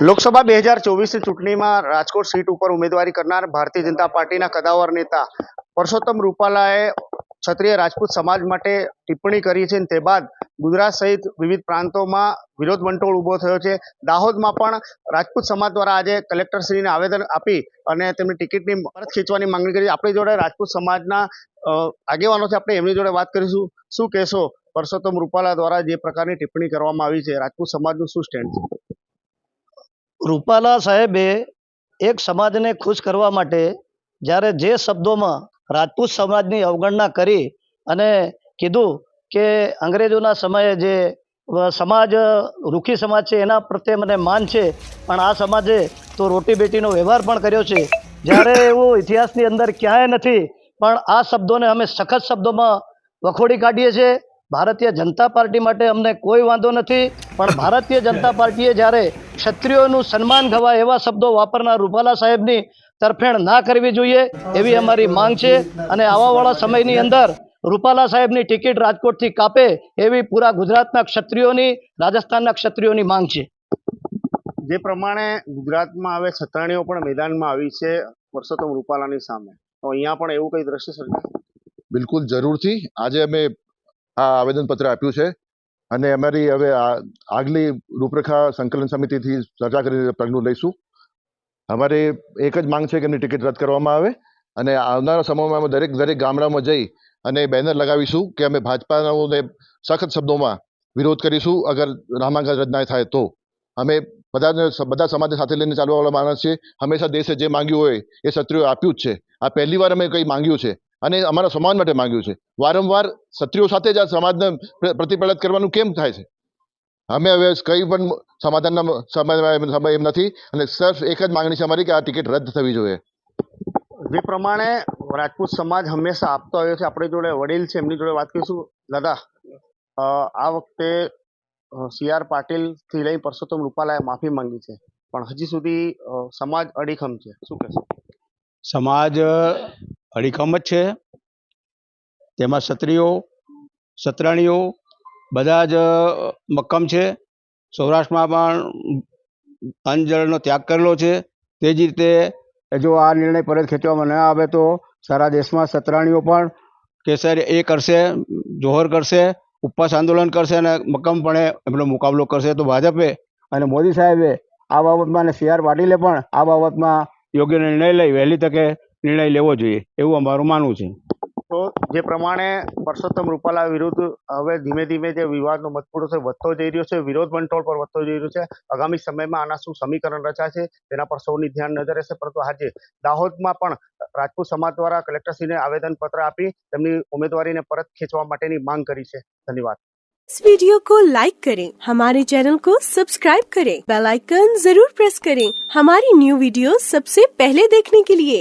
લોકસભા બે હજાર ચોવીસની ચૂંટણીમાં રાજકોટ સીટ ઉપર ઉમેદવારી કરનાર ભારતીય જનતા પાર્ટીના કદાવર નેતા પરસોત્તમ રૂપાલાએ ક્ષત્રિય રાજપૂત સમાજ માટે ટિપ્પણી કરી છે તે બાદ ગુજરાત સહિત વિવિધ પ્રાંતોમાં વિરોધ વંટોળ ઊભો થયો છે. દાહોદમાં પણ રાજપૂત સમાજ દ્વારા આજે કલેક્ટરશ્રીને આવેદન આપી અને તેમની ટિકિટની પરત ખેંચવાની માંગણી કરી. આપણી જોડે રાજપૂત સમાજના આગેવાનો છે. આપણે એમની જોડે વાત કરીશું. શું કહેશો? પરસોત્તમ રૂપાલા દ્વારા જે પ્રકારની ટિપ્પણી કરવામાં આવી છે, રાજપૂત સમાજનું શું સ્ટેન્ડ છે? રૂપાલા સાહેબે એક સમાજને ખુશ કરવા માટે જ્યારે જે શબ્દોમાં રાજપૂત સમાજની અવગણના કરી અને કીધું કે અંગ્રેજોના સમયે જે સમાજ, રૂખી સમાજ છે, એના પ્રત્યે મને માન છે, પણ આ સમાજે તો રોટી બેટીનો વ્યવહાર પણ કર્યો છે. જ્યારે એવું ઇતિહાસની અંદર ક્યાંય નથી, પણ આ શબ્દોને અમે સખત શબ્દોમાં વખોડી કાઢીએ છીએ. ભારતીય જનતા પાર્ટી માટે અમને કોઈ વાંધો નથી, પણ ભારતીય જનતા પાર્ટીએ જ્યારે ક્ષત્રિયોનું સન્માન ગવાય એવા શબ્દો વાપરનાર રૂપાલા સાહેબની તરફેણ ના કરવી જોઈએ એવી અમારી માંગ છે અને આવાવાળા સમયની અંદર રૂપાલા સાહેબની ટિકિટ રાજકોટથી કાપે એવી પૂરા ગુજરાતના ક્ષત્રિયોની રાજસ્થાનના ક્ષત્રિયોની માંગ છે. જે પ્રમાણે ગુજરાતમાં હવે છત્રાણીઓ પણ મેદાનમાં આવી છે પરસોત્તમ રૂપાલાની સામે. તો અહીંયા પણ એવું કઈ દ્રશ્ય સર્જાય? બિલકુલ જરૂરથી. આજે અમે આ આવેદનપત્ર આપ્યું છે. અને અમારી હવે આગલી રૂપરેખા સંકલન સમિતિથી ચર્ચા કરીને પગલું લઈશું. અમારે એક જ માંગ છે કે એમની ટિકિટ રદ કરવામાં આવે અને આવનારા સમયમાં અમે દરેક દરેક ગામડામાં જઈ અને બેનર લગાવીશું કે અમે ભાજપાને સખત શબ્દોમાં વિરોધ કરીશું અગર નામાંકન રદ ના થાય તો. અમે બધાને, બધા સમાજને સાથે લઈને ચાલવાવાળા માણસ છીએ. હંમેશા દેશે જે માંગ્યું હોય એ ક્ષત્રિયો આપ્યું જ છે. આ પહેલી વાર અમે કંઈ માંગ્યું છે. અને અમારા સમાજ માટે માંગ્યું છે. વારંવાર ક્ષત્રિયો સાથે જ આ સમાજને પ્રતિપલત કરવાનું કેમ થાય છે? અમે હવે કંઈ પણ સમાધાનના સમય સમય એમ નથી અને સર્ફ એક જ માંગણી છે અમારી કે આ ટિકિટ રદ થવી જોઈએ. જે પ્રમાણે રાજપૂત સમાજ હંમેશા આપતો આવ્યો છે. આપણી જોડે વડીલ છે એમની જોડે વાત કરીશું. દાદા આ વખતે સી આર પાટીલથી લઈ પરસોત્તમ રૂપાલાએ માફી માંગી છે. પણ હજી સુધી સમાજ અડીખમ છે. શું કહેશો? સમાજ અડીખમ જ છે. તેમાં ક્ષત્રિયો સત્રાણીઓ બધા જ મક્કમ છે. સૌરાષ્ટ્રમાં પણ અન્નજળનો ત્યાગ કરેલો છે. તે જ રીતે જો આ નિર્ણય પરત ખેંચવામાં ન આવે તો સારા દેશમાં સત્રાણીઓ પણ કેસર એ કરશે, જોહર કરશે, ઉપવાસ આંદોલન કરશે અને મક્કમપણે એમનો મુકાબલો કરશે તો ભાજપે અને મોદી સાહેબે આ બાબતમાં અને સી આર પાટીલે પણ આ બાબતમાં યોગ્ય નિર્ણય લઈ વહેલી તકે નિર્ણય લેવો જોઈએ એવું અમારું માનવું છે તો જે પ્રમાણે પરસોત્તમ રૂપાલા વિરુદ્ધ હવે ધીમે ધીમે જે વિવાદનો મતપૂડો છે વધતો જઈ રહ્યો છે વિરોધ વંટોળ પર વધતો જઈ રહ્યો છે આગામી સમયમાં આના શું સમીકરણ રચાશે તેના પર સૌની ધ્યાન નજર રહેશે પરંતુ આજે દાહોદમાં પણ રાજપૂત સમાજ દ્વારા કલેક્ટરશ્રીને આવેદન પત્ર આપી તેમની ઉમેદવારીને પરત ખેંચવા માટેની માંગ કરી છે ધન્યવાદ इस वीडियो को लाइक करें हमारे चैनल को सब्सक्राइब करें बेल आइकन जरूर प्रेस करें हमारी न्यू वीडियो सबसे पहले देखने के लिए